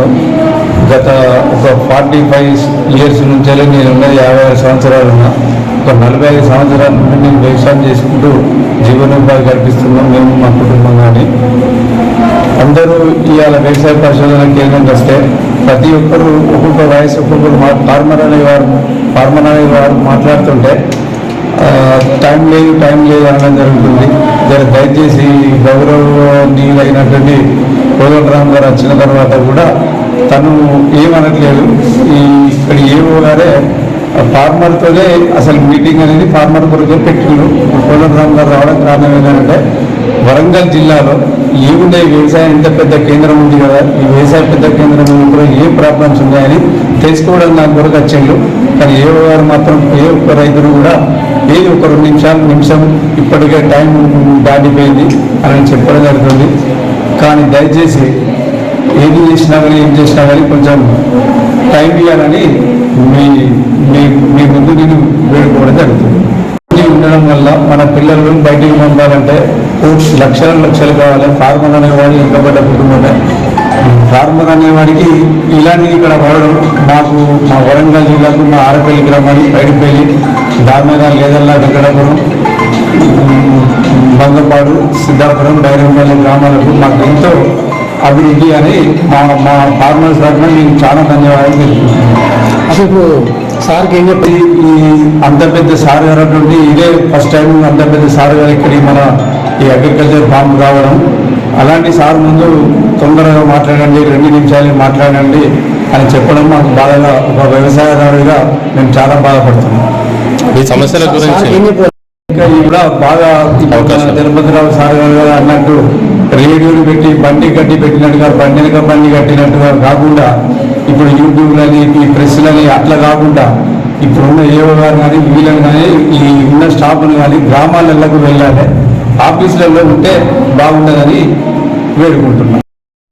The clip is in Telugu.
గ్రామంలో గత ఒక ఫార్టీ ఫైవ్ ఇయర్స్ నుంచే నేను ఉన్న యాభై ఆరు సంవత్సరాలు ఉన్నా ఒక నలభై ఐదు సంవత్సరాల నుండి నేను వ్యవసాయం చేసుకుంటూ జీవనోపాధి కల్పిస్తున్నాం మేము మా కుటుంబం కానీ. అందరూ ఇవాళ వ్యవసాయ పరిశోధన కేంద్రంకి వస్తే ప్రతి ఒక్కరు ఒక్కొక్క వయసు ఒక్కొక్కరు మా ఫార్మర్ అనేవారు ఫార్మర్ అనేవారు మాట్లాడుతుంటే టైం లేదు టైం లేదు అనడం జరుగుతుంది. దయచేసి గౌరవనీయులైనటువంటి కోదండరామ్ గారు వచ్చిన తర్వాత కూడా తను ఏమనట్లేదు. ఈ ఇక్కడ ఏవో గారే ఫార్మర్తోనే అసలు మీటింగ్ అనేది ఫార్మర్ కొరకే పెట్టిండు కోదండరామ్ గారు రావడం కారణం ఏంటంటే వరంగల్ జిల్లాలో ఏమున్నాయి వ్యవసాయం ఇంత పెద్ద కేంద్రం ఉంది కదా ఈ వ్యవసాయ పెద్ద కేంద్రం కూడా ఏ ప్రాబ్లమ్స్ ఉన్నాయని తెలుసుకోవడం దాని కొరకు వచ్చిండు కానీ ఏ గారు మాత్రం ఏ ఒక్క రైతును కూడా ఏది ఒక రెండు నిమిషాలు నిమిషం ఇప్పటికే టైం దాటిపోయింది అని చెప్పడం జరుగుతుంది. కానీ దయచేసి ఏది చేసినా కానీ ఏం చేసినా కానీ కొంచెం టైం ఇవ్వాలని మీ మీ మీ ముందు నేను వేడుకోవడం జరుగుతుంది. ఉండడం వల్ల మన పిల్లలను బయటికి పంపాలంటే లక్షల లక్షలు కావాలి. ఫార్మర్ అనేవాడు వెనుకబడ్డ కుటుంబమే ఫార్మర్ అనేవాడికి ఇలాంటి ఇక్కడ వాడడం మాకు మా వరంగల్ జిల్లాకు మా ఆరపల్లి గ్రామానికి బయటపల్లి దామేద లేదల్లా కూడా బంగపాడు సిద్ధాపురం డైరంపల్లి గ్రామాలకు మాకు ఎంతో అభివృద్ధి అని మా మా ఫార్మర్స్ తరఫున నేను చాలా ధన్యవాదాలు తెలుపుతున్నాను. అసలు ఇప్పుడు సార్కి ఏం చెప్పి ఈ అంత పెద్ద సార్ గారు అటువంటి ఇదే ఫస్ట్ టైం అంత పెద్ద సార్ గారు ఇక్కడికి మన ఈ అగ్రికల్చర్ ఫామ్ రావడం. అలాంటి సార్ ముందు తొందరగా మాట్లాడండి రెండు నిమిషాలు మాట్లాడండి అని చెప్పడం మాకు బాధగా ఒక వ్యవసాయదారుడిగా మేము చాలా బాధపడుతున్నాం. ఈ సమస్యల గురించి కూడా బాగా అవకాశం. తిరుపతిరావు సార్ గారు అన్నట్టు రేడియోలు పెట్టి బండి కట్టి పెట్టినట్టుగా బండి వెనక బండి కట్టినట్టుగా కాకుండా ఇప్పుడు యూట్యూబ్లని ఈ ప్రెస్లని అట్లా కాకుండా ఇప్పుడున్న ఏవో గారు కానీ వీళ్ళని కానీ ఈ ఉన్న స్టాఫ్ని కానీ గ్రామాలకు వెళ్ళాలి ఆఫీసులలో ఉంటే బాగుంటుందని వేడుకుంటున్నాను